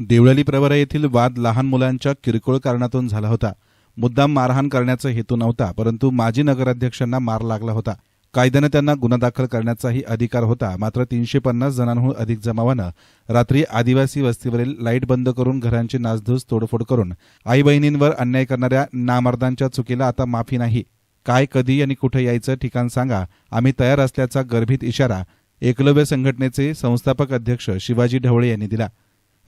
देवळाली प्रवरा येथील वाद लहान मुलांच्या किरकोळ कारणातून झाला होता. मुद्दाम मारहाण करण्याचा हेतू नव्हता परंतु माजी नगराध्यक्षांना मार लागला होता. कायद्यानं त्यांना गुन्हा दाखल करण्याचाही अधिकार होता. मात्र तीनशे पन्नास जणांहून अधिक जमावानं रात्री आदिवासी वस्तीवरील लाइट बंद करून घरांची नासधूस तोडफोड करून आई बहिणींवर अन्याय करणाऱ्या नामर्दांच्या चुकीला आता माफी नाही. काय कधी आणि कुठे यायचं ठिकाण सांगा. आम्ही तयार असल्याचा गर्भित इशारा एकलव्य संघटनेचे संस्थापक अध्यक्ष शिवाजी ढवळे यांनी दिला.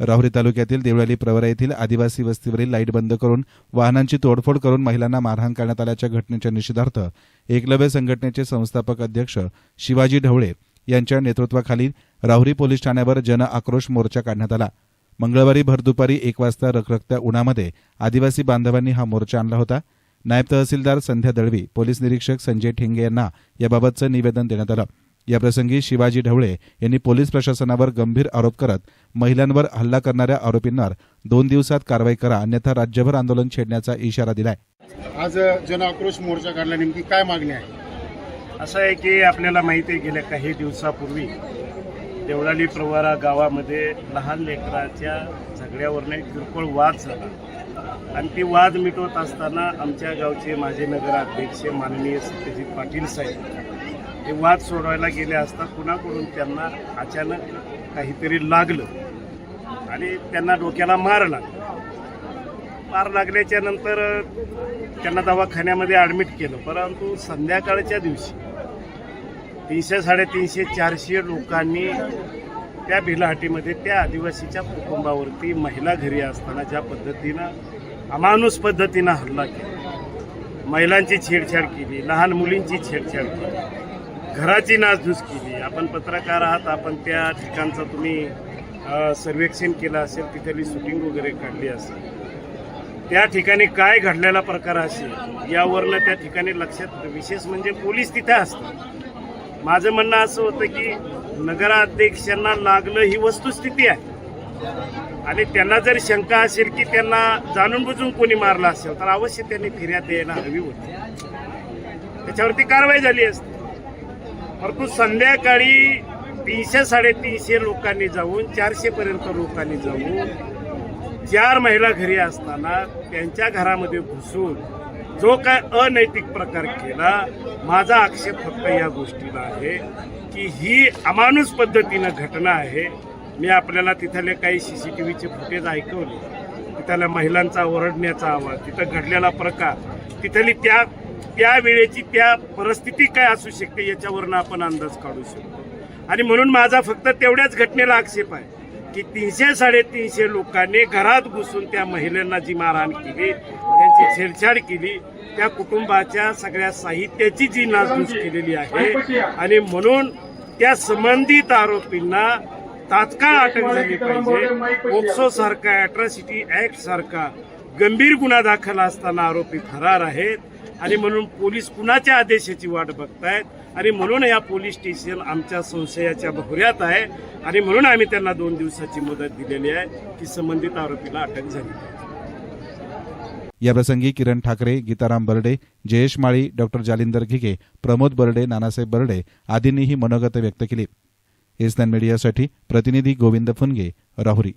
राहुरी तालुक्यातील देवळाली प्रवरा येथील आदिवासी वस्तीवरील लाइट बंद करून वाहनांची तोडफोड करून महिलांना मारहाण करण्यात आल्याच्या घटनेच्या निषेधार्थ एकलव्य संघटनेचे संस्थापक अध्यक्ष शिवाजी ढवळे यांच्या नेतृत्वाखाली राहुरी पोलीस ठाण्यावर जन आक्रोश मोर्चा काढण्यात आला. मंगळवारी भरदुपारी एक वाजता रखरखत्या उन्हामध्ये आदिवासी बांधवांनी हा मोर्चा आणला होता. नायब तहसीलदार संध्या दळवी पोलीस निरीक्षक संजय ठेंगे यांना याबाबतचं निवेदन देण्यात आलं. याप्रसंगी शिवाजी ढवळे यांनी पोलीस प्रशासनावर गंभीर आरोप करत महिलांवर हल्ला करणाऱ्या आरोपींवर दोन दिवसात कारवाई करा अन्यथा राज्यभर आंदोलन छेडण्याचा इशारा दिलाय. आज जन आक्रोश मोर्चा काढला. नेमकी काय मागणी आहे? असं आहे की आपल्याला माहिती आहे गेल्या काही दिवसापूर्वी देवळाली प्रवारा गावामध्ये लहान लेकराच्या झगड्यावरनं एक किरकोळ वाद झाला. आणि ती वाद मिटवत असताना आमच्या गावचे माजी नगराध्यक्ष माननीय सत्यजित पाटील साहेब हे वाद सोडवायला गेले असता कुणाकडून त्यांना अचानक काहीतरी लागलं आणि त्यांना डोक्याला मार लागला. मार लागल्याच्या नंतर त्यांना दवाखान्यामध्ये ॲडमिट केलं. परंतु संध्याकाळच्या दिवशी तीनशे साडेतीनशे चारशे लोकांनी त्या भिलाहाटीमध्ये त्या आदिवासीच्या कुटुंबावरती महिला घरी असताना ज्या पद्धतीनं अमानुष पद्धतीनं हल्ला केला. महिलांची छेडछाड केली लहान मुलींची छेडछाड केली. घराची नासधूस केली. आपण पत्रकार आहात आपण त्या ठिकाणचं तुम्ही सर्वेक्षण केलं असेल तिथली शूटिंग वगैरे काढली असेल. त्या ठिकाणी काय घडलेला प्रकार असेल यावरनं त्या ठिकाणी लक्षात विशेष म्हणजे पोलीस तिथे असतात. माझं म्हणणं असं होतं की नगराध्यक्षांना लागलं ही वस्तुस्थिती आहे. आणि त्यांना जर शंका असेल की त्यांना जाणून बुजून कोणी मारलं असेल तर अवश्य त्यांनी फिर्याद द्यायला हवी होती. त्याच्यावरती कारवाई झाली असती. परंतु संध्याकाळी तीनशे साडेतीनशे लोकांनी जाऊन चारशेपर्यंत लोकांनी जाऊन चार महिला घरी असताना त्यांच्या घरामध्ये घुसून जो काय अनैतिक प्रकार केला माझा आक्षेप फक्त या गोष्टीला आहे की ही अमानुष पद्धतीनं घटना आहे. मी आपल्याला तिथले काही सी सी टी व्हीचे फुटेज ऐकवले. तिथल्या महिलांचा ओरडण्याचा आवाज तिथं घडलेला प्रकार तिथली त्या त्या वेळेची त्या परिस्थिती काय असू शकते याच्यावरनं आपण अंदाज काढू शकतो. आणि म्हणून माझा फक्त तेवढ्याच घटनेला आक्षेप आहे की तीनशे साडेतीनशे लोकांनी घरात घुसून त्या महिलांना जी मारहाण केली त्यांची छेडछाड केली त्या कुटुंबाच्या सगळ्या साहित्याची जी नासधूस केलेली आहे. आणि म्हणून त्या संबंधित आरोपींना तात्काळ अटक झाली पाहिजे. पोक्सो सारखा अॅट्रॉसिटी ऍक्ट सारखा गंभीर गुन्हा दाखल असताना आरोपी फरार आहेत. आणि म्हणून पोलीस कुणाच्या आदेशाची वाट बघतायत? आणि म्हणून या पोलीस स्टेशन आमच्या संशयाच्या भोवऱ्यात आहे. आणि म्हणून आम्ही त्यांना दोन दिवसाची मुदत दिलेली आहे की संबंधित आरोपीला अटक झाली. याप्रसंगी किरण ठाकरे गीताराम बर्डे जयेश माळी डॉक्टर जालिंदर घिगे प्रमोद बर्डे नानासाहेब बर्डे आदींनीही मनोगत व्यक्त केली. एसनान मीडियासाठी प्रतिनिधी गोविंद फुनगे राहुरी.